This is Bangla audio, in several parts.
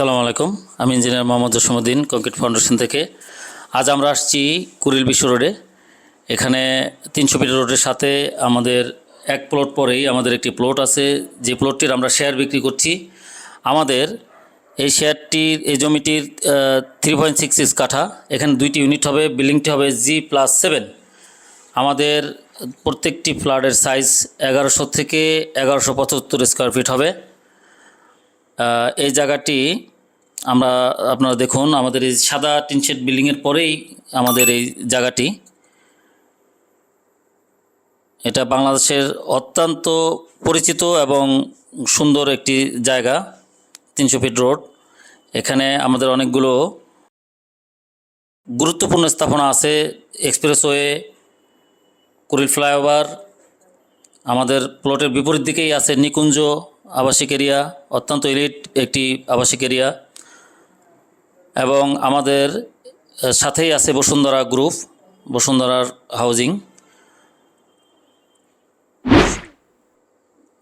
আসসালামু আলাইকুম। আমি engineer Mohammad Jasimuddin concrete foundation থেকে। আজ আমরা আসছি কুড়িল বিশ্ব রোডে। এখানে তিনশো ফিট রোডের সাথে আমাদের এক প্লট পরেই আমাদের একটি প্লট আছে। যে প্লটটির আমরা শেয়ার বিক্রি করছি। আমাদের এই শেয়ারটির, এই জমিটির থ্রি পয়েন্ট সিক্স সিক্স কাঠা। এখানে দুইটি ইউনিট হবে, বিল্ডিংটি হবে জি প্লাস সেভেন আমাদের প্রত্যেকটি ফ্ল্যাটের সাইজ এগারোশো থেকে এগারোশো পঁচাত্তর স্কোয়ার ফিট হবে। এই জায়গাটি আমরা, আপনারা দেখুন, আমাদের এই সাদা টিনশেড বিল্ডিংয়ের পরেই আমাদের এই জায়গাটি। এটা বাংলাদেশের অত্যন্ত পরিচিত এবং সুন্দর একটি জায়গা, তিনশো ফিট রোড। এখানে আমাদের অনেকগুলো গুরুত্বপূর্ণ স্থাপনা আছে, এক্সপ্রেসওয়ে কুড়িল ফ্লাইওভার, আমাদের প্লটের বিপরীত দিকেই আছে নিকুঞ্জ আবাসিক এরিয়া, অত্যন্ত এলিট একটি আবাসিক এরিয়া। এবং আমাদের সাথেই আছে বসুন্ধরা গ্রুপ বসুন্ধরার হাউজিং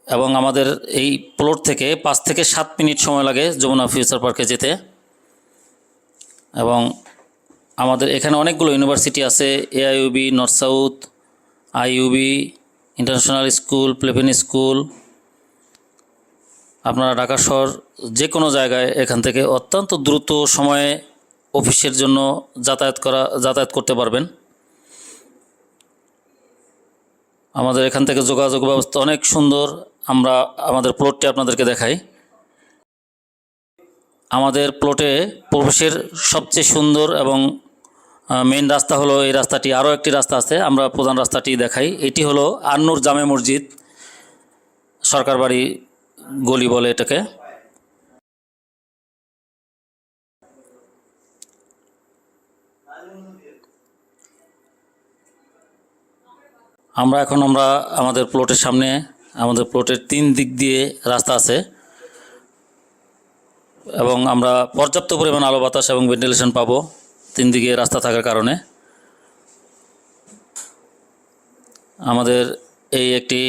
এবং আমাদের এই প্লট থেকে পাঁচ থেকে সাত মিনিট সময় লাগে যমুনা ফিউচার পার্কে যেতে। এবং আমাদের এখানে অনেকগুলো ইউনিভার্সিটি আছে AIUB North South IUB international school Playpen school আপনারা ঢাকা শহর যে কোনো জায়গায় এখান থেকে অত্যন্ত দ্রুত সময়ে অফিসের জন্য যাতায়াত করা, যাতায়াত করতে পারবেন। আমাদের এখান থেকে যোগাযোগ ব্যবস্থা অনেক সুন্দর। আমরা আমাদের প্লটটি আপনাদেরকে দেখাই। আমাদের প্লটে প্রবেশের সবচেয়ে সুন্দর এবং মেন রাস্তা হলো এই রাস্তাটি। আরও একটি রাস্তা আছে, আমরা প্রধান রাস্তাটি দেখাই। এটি হলো আন্নুর জামে মসজিদ সরকার বাড়ি গলি বলে এটাকে। আমরা এখন আমরা আমাদের প্লটের সামনে, আমাদের প্লটের তিন দিক দিয়ে রাস্তা আছে। এবং আমরা পর্যাপ্ত পরিমাণ আলো, বাতাস এবং ভেন্টিলেশন পাবো তিন দিকে রাস্তা থাকার কারণে। আমাদের এই একটি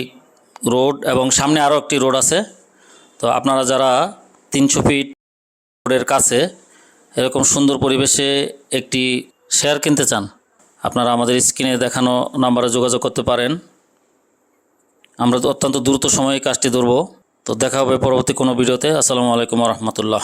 রোড এবং সামনে আরও একটি রোড আছে। তো আপনারা যারা তিনশো ফিট রোডের কাছে এরকম সুন্দর পরিবেশে একটি শেয়ার কিনতে চান, আপনারা আমাদের স্ক্রিনে দেখানো নাম্বারে যোগাযোগ করতে পারেন। আমরা অত্যন্ত দ্রুত সময়ে কাজটি ধরবো। তো দেখা হবে পরবর্তী কোনো ভিডিওতে। আসসালামু আলাইকুম রহমতুল্লাহ।